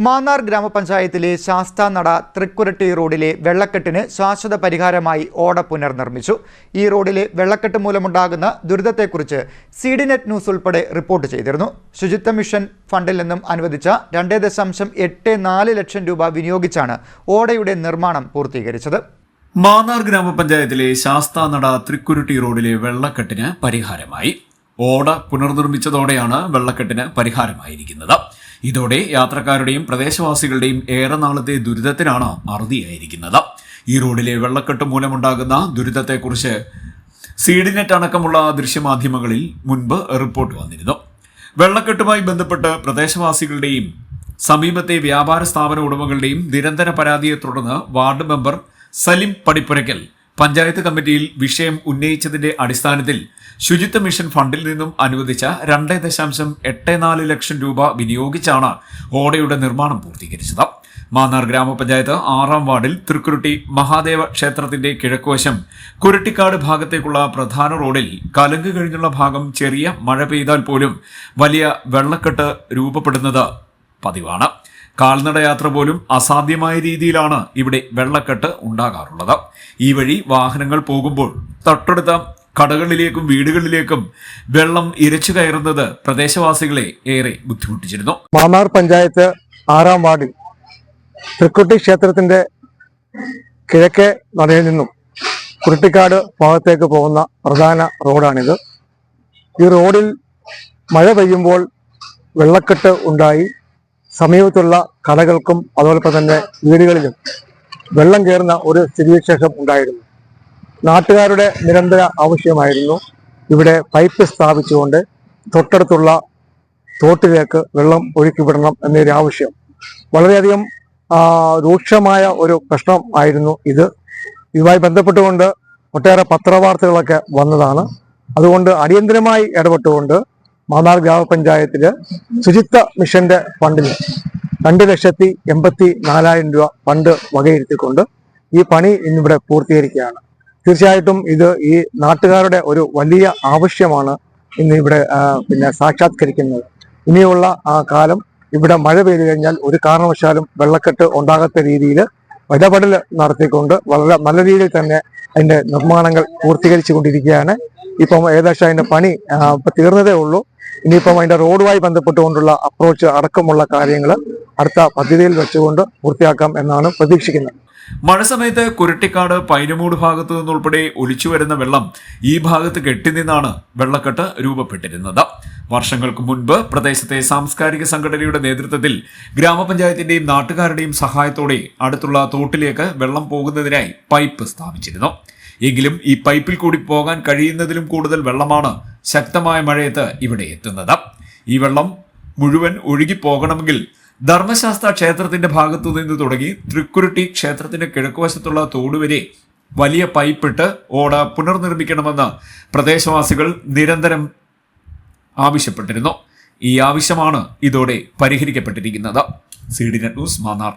മാന്നാർ ഗ്രാമപഞ്ചായത്തിലെ ശാസ്താനട തൃക്കുരട്ടി റോഡിലെ വെള്ളക്കെട്ടിന് ശാശ്വത പരിഹാരമായി ഓട പുനർനിർമ്മിച്ചു. ഈ റോഡിലെ വെള്ളക്കെട്ട് മൂലമുണ്ടാകുന്ന ദുരിതത്തെക്കുറിച്ച് സീഡിനെറ്റ് ന്യൂസ് ഉൾപ്പെടെ റിപ്പോർട്ട് ചെയ്തിരുന്നു. ശുചിത്വ മിഷൻ ഫണ്ടിൽ നിന്നും അനുവദിച്ച രണ്ട് ദശാംശം എട്ട് നാല് ലക്ഷം രൂപ വിനിയോഗിച്ചാണ് ഓടയുടെ നിർമ്മാണം പൂർത്തീകരിച്ചത്. മാന്നാർ ഗ്രാമപഞ്ചായത്തിലെ ശാസ്താനട തൃക്കുരുട്ടി റോഡിലെ വെള്ളക്കെട്ടിന് പരിഹാരമായി. ഓട പുനർനിർമ്മിച്ചതോടെയാണ് വെള്ളക്കെട്ടിന് പരിഹാരമായിരിക്കുന്നത്. ഇതോടെ യാത്രക്കാരുടെയും പ്രദേശവാസികളുടെയും ഏറെ നാളത്തെ ദുരിതത്തിനാണ് അറുതിയായിരിക്കുന്നത്. ഈ റോഡിലെ വെള്ളക്കെട്ട് മൂലമുണ്ടാകുന്ന ദുരിതത്തെക്കുറിച്ച് സീഡിനെറ്റ് അടക്കമുള്ള ദൃശ്യമാധ്യമങ്ങളിൽ മുൻപ് റിപ്പോർട്ട് വന്നിരുന്നു. വെള്ളക്കെട്ടുമായി ബന്ധപ്പെട്ട് പ്രദേശവാസികളുടെയും സമീപത്തെ വ്യാപാര സ്ഥാപന ഉടമകളുടെയും നിരന്തര പരാതിയെ തുടർന്ന് വാർഡ് മെമ്പർ സലിം പടിപ്പുരയ്ക്കൽ പഞ്ചായത്ത് കമ്മിറ്റിയിൽ വിഷയം ഉന്നയിച്ചതിന്റെ അടിസ്ഥാനത്തിൽ ശുചിത്വ മിഷൻ ഫണ്ടിൽ നിന്നും അനുവദിച്ച രണ്ട് ദശാംശം എട്ട് നാല് ലക്ഷം രൂപ വിനിയോഗിച്ചാണ് ഓടയുടെ നിർമ്മാണം പൂർത്തീകരിച്ചത്. മാന്നാർ ഗ്രാമപഞ്ചായത്ത് ആറാം വാർഡിൽ തൃക്കുരുട്ടി മഹാദേവ ക്ഷേത്രത്തിന്റെ കിഴക്കുവശം കുരട്ടിക്കാട് ഭാഗത്തേക്കുള്ള പ്രധാന റോഡിൽ കലങ്ക് കഴിഞ്ഞുള്ള ഭാഗം ചെറിയ മഴ പെയ്താൽ പോലും വലിയ വെള്ളക്കെട്ട് രൂപപ്പെടുന്നത് പതിവാണ്. കാൽനട യാത്ര പോലും അസാധ്യമായ രീതിയിലാണ് ഇവിടെ വെള്ളക്കെട്ട് ഉണ്ടാകാറുള്ളത്. ഈ വഴി വാഹനങ്ങൾ പോകുമ്പോൾ തൊട്ടടുത്ത കടകളിലേക്കും വീടുകളിലേക്കും വെള്ളം ഇരച്ചു കയറുന്നത് പ്രദേശവാസികളെ ഏറെ ബുദ്ധിമുട്ടിച്ചിരുന്നു. മാന്നാർ പഞ്ചായത്ത് ആറാം വാർഡിൽ തൃക്കുട്ടി ക്ഷേത്രത്തിന്റെ കിഴക്കേ നടയിൽ നിന്നും കുരുട്ടിക്കാട് ഭാഗത്തേക്ക് പോകുന്ന പ്രധാന റോഡാണിത്. ഈ റോഡിൽ മഴ പെയ്യുമ്പോൾ വെള്ളക്കെട്ട് ഉണ്ടായി. സമീപത്തുള്ള കടകൾക്കും അതോടൊപ്പം തന്നെ വീടുകളിലും വെള്ളം കയറുന്ന ഒരു സ്ഥിതിവിശേഷം ഉണ്ടായിരുന്നു. നാട്ടുകാരുടെ നിരന്തര ആവശ്യമായിരുന്നു. ഇവിടെ പൈപ്പ് സ്ഥാപിച്ചുകൊണ്ട് തൊട്ടടുത്തുള്ള തോട്ടിലേക്ക് വെള്ളം ഒഴുക്കിവിടണം എന്നൊരു ആവശ്യം വളരെയധികം രൂക്ഷമായ ഒരു പ്രശ്നം ആയിരുന്നു ഇത്. ഇതുമായി ബന്ധപ്പെട്ടുകൊണ്ട് ഒട്ടേറെ പത്രവാർത്തകളൊക്കെ വന്നതാണ്. അതുകൊണ്ട് അടിയന്തരമായി ഇടപെട്ടുകൊണ്ട് മാന്നാർ ഗ്രാമപഞ്ചായത്തിൽ ശുചിത്വ മിഷന്റെ ഫണ്ടിൽ രണ്ട് ലക്ഷത്തി എൺപത്തി നാലായിരം രൂപ ഫണ്ട് വകയിരുത്തിക്കൊണ്ട് ഈ പണി ഇന്നിവിടെ പൂർത്തീകരിക്കുകയാണ്. തീർച്ചയായിട്ടും ഇത് ഈ നാട്ടുകാരുടെ ഒരു വലിയ ആവശ്യമാണ് ഇന്ന് ഇവിടെ പിന്നെ സാക്ഷാത്കരിക്കുന്നത്. ഇനിയുള്ള ആ കാലം ഇവിടെ മഴ പെയ്തു കഴിഞ്ഞാൽ ഒരു കാരണവശാലും വെള്ളക്കെട്ട് ഉണ്ടാകാത്ത രീതിയിൽ ഇടപെടൽ നടത്തിക്കൊണ്ട് വളരെ നല്ല രീതിയിൽ തന്നെ അതിന്റെ നിർമ്മാണങ്ങൾ പൂർത്തീകരിച്ചു കൊണ്ടിരിക്കുകയാണ് ഇപ്പം ഏകദേശം അതിന്റെ പണി തീർന്നതേ ഉള്ളൂ. ഇനിയിപ്പം അതിന്റെ റോഡുമായി ബന്ധപ്പെട്ടുകൊണ്ടുള്ള അപ്രോച്ച് അടക്കമുള്ള കാര്യങ്ങൾ അടുത്ത പദ്ധതിയിൽ വെച്ചുകൊണ്ട് പൂർത്തിയാക്കാം എന്നാണ് പ്രതീക്ഷിക്കുന്നത്. മഴ സമയത്ത് കുരട്ടിക്കാട് പൈനമൂട് ഭാഗത്തു നിന്നുൾപ്പെടെ ഒലിച്ചു വരുന്ന വെള്ളം ഈ ഭാഗത്ത് കെട്ടിനിന്നാണ് വെള്ളക്കെട്ട് രൂപപ്പെട്ടിരുന്നത്. വർഷങ്ങൾക്ക് മുൻപ് പ്രദേശത്തെ സാംസ്കാരിക സംഘടനയുടെ നേതൃത്വത്തിൽ ഗ്രാമപഞ്ചായത്തിന്റെയും നാട്ടുകാരുടെയും സഹായത്തോടെ അടുത്തുള്ള തോട്ടിലേക്ക് വെള്ളം പോകുന്നതിനായി പൈപ്പ് സ്ഥാപിച്ചിരുന്നു. എങ്കിലും ഈ പൈപ്പിൽ കൂടി പോകാൻ കഴിയുന്നതിലും കൂടുതൽ വെള്ളമാണ് ശക്തമായ മഴയത്ത് ഇവിടെ എത്തുന്നത്. ഈ വെള്ളം മുഴുവൻ ഒഴുകി പോകണമെങ്കിൽ ധർമ്മശാസ്ത്ര ക്ഷേത്രത്തിന്റെ ഭാഗത്തു നിന്ന് തുടങ്ങി തൃക്കുരുട്ടി ക്ഷേത്രത്തിന്റെ കിഴക്കുവശത്തുള്ള തോട് വരെ വലിയ പൈപ്പിട്ട് ഓട പുനർനിർമ്മിക്കണമെന്ന് പ്രദേശവാസികൾ നിരന്തരം ആവശ്യപ്പെട്ടിരുന്നു. ഈ ആവശ്യമാണ് ഇതോടെ പരിഹരിക്കപ്പെട്ടിരിക്കുന്നത്. C D news Mannar.